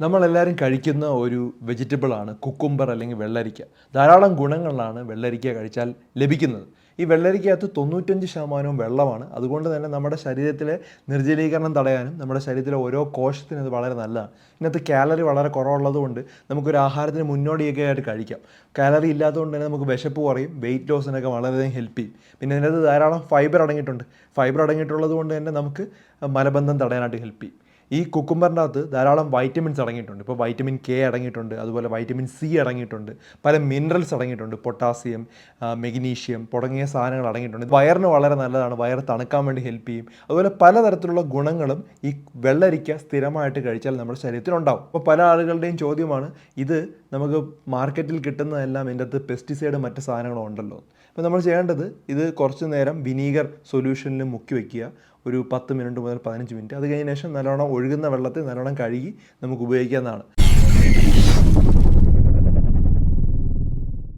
നമ്മളെല്ലാവരും കഴിക്കുന്ന ഒരു വെജിറ്റബിളാണ് കുക്കുംബർ അല്ലെങ്കിൽ വെള്ളരിക്ക. ധാരാളം ഗുണങ്ങളാണ് വെള്ളരിക്ക കഴിച്ചാൽ ലഭിക്കുന്നത്. ഈ വെള്ളരിക്കകത്ത് തൊണ്ണൂറ്റഞ്ച് ശതമാനവും വെള്ളമാണ്. അതുകൊണ്ട് തന്നെ നമ്മുടെ ശരീരത്തിലെ നിർജലീകരണം തടയാനും നമ്മുടെ ശരീരത്തിലെ ഓരോ കോശത്തിനും ഇത് വളരെ നല്ലതാണ്. ഇതിനകത്ത് കാലറി വളരെ കുറവുള്ളതുകൊണ്ട് നമുക്കൊരു ആഹാരത്തിന് മുന്നോടിയൊക്കെ ആയിട്ട് കഴിക്കാം. കാലറി ഇല്ലാത്തതുകൊണ്ട് തന്നെ നമുക്ക് വിശപ്പ് കുറയും വെയിറ്റ് ലോസിനൊക്കെ വളരെയധികം ഹെൽപ്പ് ചെയ്യും. പിന്നെ ഇതിനകത്ത് ധാരാളം ഫൈബർ അടങ്ങിയിട്ടുണ്ട്. ഫൈബർ അടങ്ങിയിട്ടുള്ളത് കൊണ്ട് തന്നെ നമുക്ക് മലബന്ധം തടയാനായിട്ട് ഹെൽപ്പ് ചെയ്യും. ഈ കുക്കുംബറിന്റെ അകത്ത് ധാരാളം വൈറ്റമിൻസ് അടങ്ങിയിട്ടുണ്ട്. ഇപ്പോൾ വൈറ്റമിൻ കെ അടങ്ങിയിട്ടുണ്ട് അതുപോലെ വൈറ്റമിൻ സി അടങ്ങിയിട്ടുണ്ട് പല മിനറൽസ് അടങ്ങിയിട്ടുണ്ട് പൊട്ടാസ്യം മെഗ്നീഷ്യം തുടങ്ങിയ സാധനങ്ങൾ അടങ്ങിയിട്ടുണ്ട്. വയറിന് വളരെ നല്ലതാണ് വയറ് തണുക്കാൻ വേണ്ടി ഹെൽപ്പ് ചെയ്യും. അതുപോലെ പലതരത്തിലുള്ള ഗുണങ്ങളും ഈ വെള്ളരിക്ക സ്ഥിരമായിട്ട് കഴിച്ചാൽ നമ്മുടെ ശരീരത്തിലുണ്ടാവും അപ്പോൾ പല ആളുകളുടെയും ചോദ്യമാണ് ഇത് നമുക്ക് മാർക്കറ്റിൽ കിട്ടുന്നതെല്ലാം ഇതിന്റെ അകത്ത് പെസ്റ്റിസൈഡ് മറ്റ് സാധനങ്ങളും ഉണ്ടല്ലോ. അപ്പോൾ നമ്മൾ ചെയ്യേണ്ടത് ഇത് കുറച്ച് നേരം വിനീഗർ സൊല്യൂഷനിൽ മുക്കി വയ്ക്കുക ഒരു പത്ത് മിനിറ്റ് മുതൽ പതിനഞ്ച് മിനിറ്റ് അത് കഴിഞ്ഞ ശേഷം നല്ലോണം ഒഴുകുന്ന വെള്ളത്തിൽ നല്ലോണം കഴുകി നമുക്ക് ഉപയോഗിക്കാവുന്നതാണ്.